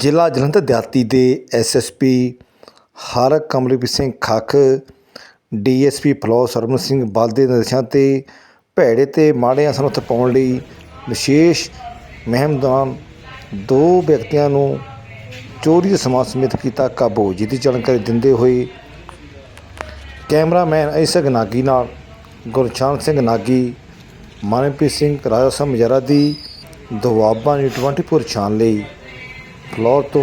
ਜ਼ਿਲ੍ਹਾ ਜਲੰਧਰ ਦਿਹਾਤੀ ਦੇ SSP Harkamalpreet Singh Khakh DSP Phillaur Sarwan Singh ਬਲਦੇ ਦੇ ਨਿਰਦੇਸ਼ਾਂ ਤੇ ਭੈੜੇ ਤੇ ਮਾੜੇ ਅਸਰ ਉੱਤੇ ਪਾਉਣ ਲਈ ਵਿਸ਼ੇਸ਼ ਮੁਹਿੰਮ ਦੌਰਾਨ ਦੋ ਵਿਅਕਤੀਆਂ ਨੂੰ ਚੋਰੀ ਦੇ ਸਮਾਨ ਸਮੇਤ ਕੀਤਾ ਕਾਬੂ। ਜਿਹਦੀ ਜਾਣਕਾਰੀ ਦਿੰਦੇ ਹੋਏ ਕੈਮਰਾਮੈਨ ਇਸਕ ਨਾਗੀ ਨਾਲ ਗੁਰਚਰਨ ਸਿੰਘ ਨਾਗੀ ਮਨਪ੍ਰੀਤ ਸਿੰਘ ਰਾਜਾ ਸਾਹਿਬ ਮਜਰਾ ਦੀ ਦੁਆਬਾ ਨਿਊ 24 ਛਾਣ ਲਈ ਫਲੋਰ ਤੋਂ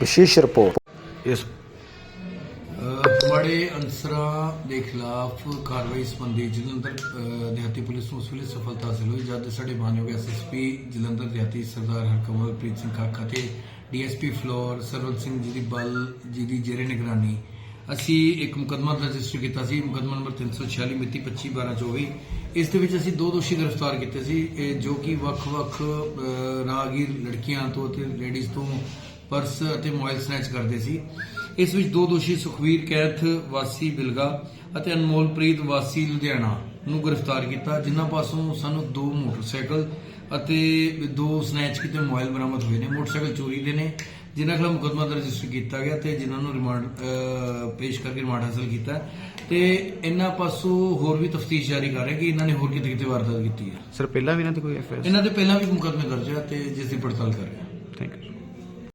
ਵਿਸ਼ੇਸ਼ ਰਿਪੋਰਟ। ਇਸ ਮਾੜੇ ਅਨਸਰਾਂ ਦੇ ਖਿਲਾਫ ਕਾਰਵਾਈ ਸੰਬੰਧੀ ਜਲੰਧਰ ਦਿਹਾਤੀ ਪੁਲਿਸ ਨੂੰ ਉਸ ਵੇਲੇ ਸਫਲਤਾ ਹਾਸਲ ਹੋਈ, ਜਦ ਸਾਡੇ ਮਾਨਯੋਗ ਐਸਐਸਪੀ ਜਲੰਧਰ ਦਿਹਾਤੀ ਸਰਦਾਰ ਹਰਕਮਲਪ੍ਰੀਤ ਸਿੰਘ ਕਾਕਾ ਤੇ ਡੀਐਸਪੀ ਫਲੋਰ ਸਰਵਨ ਸਿੰਘ ਜੀ ਦੀ ਬਲ ਜੀ ਦੀ ਜੇਰੇ ਨਿਗਰਾਨੀ ਅਸੀਂ ਇੱਕ ਮੁਕਦਮਾ ਰਜਿਸਟਰ ਕੀਤਾ ਸੀ ਮੁਕਦਮਾ ਨੰਬਰ 346 ਮਿਤੀ 25 12 24 ਇਸ ਦੇ ਵਿੱਚ ਅਸੀਂ ਦੋ ਦੋਸ਼ੀ ਗ੍ਰਿਫਤਾਰ ਕੀਤੇ ਸੀ ਇਹ ਜੋ ਕਿ ਵੱਖ-ਵੱਖ ਅ, ਲੜਕੀਆਂ ਤੋਂ ਅਤੇ ਲੇਡੀਜ਼ ਤੋਂ ਪਰਸ ਅਤੇ ਮੋਬਾਈਲ ਸਨੈਚ ਕਰਦੇ ਸੀ। ਇਸ ਵਿੱਚ ਦੋ ਦੋਸ਼ੀ ਸੁਖਵੀਰ ਕੈਥ ਵਾਸੀ ਬਿਲਗਾ ਅਤੇ ਅਨਮੋਲਪ੍ਰੀਤ ਵਾਸੀ ਲੁਧਿਆਣਾ ਨੂੰ ਗ੍ਰਿਫਤਾਰ ਕੀਤਾ ਜਿਨ੍ਹਾਂ ਪਾਸੋਂ ਸਾਨੂੰ ਦੋ ਮੋਟਰਸਾਈਕਲ ਅਤੇ ਦੋ ਸਨੈਚ ਕੀਤੇ ਮੋਬਾਈਲ ਬਰਾਮਦ ਹੋਏ ਨੇ। ਮੋਟਰਸਾਈਕਲ ਚੋਰੀ ਦੇ ਨੇ। ਜਿਨ੍ਹਾਂ ਖਿਲਾਫ ਮੁਕੱਦਮਾ ਦਰਜ ਰਜਿਸਟਰ ਕੀਤਾ ਗਿਆ ਤੇ ਜਿਨ੍ਹਾਂ ਨੂੰ ਰਿਮਾਂਡ ਪੇਸ਼ ਕਰਕੇ ਰਿਮਾਂਡ ਹਾਸਲ ਕੀਤਾ ਤੇ ਇਹਨਾਂ ਪਾਸੋਂ ਹੋਰ ਵੀ ਤਫਤੀਸ਼ ਜਾਰੀ ਕਰ ਰਹੇ ਕਿ ਇਹਨਾਂ ਨੇ ਹੋਰ ਕਿਤੇ ਕਿਤੇ ਵਾਰਦਾਤ ਕੀਤੀ ਹੈ। ਸਰ ਪਹਿਲਾਂ ਵੀ ਇਹਨਾਂ ਤੇ ਕੋਈ ਐਫਆਈਆਰ ਇਹਨਾਂ ਦੇ ਪਹਿਲਾਂ ਵੀ ਮੁਕੱਦਮੇ ਦਰਜ ਹੈ ਤੇ ਜਿਸ ਦੀ ਪੜਤਾਲ ਕਰ ਰਹੇ ਹਾਂ ਥੈਂਕ ਯੂ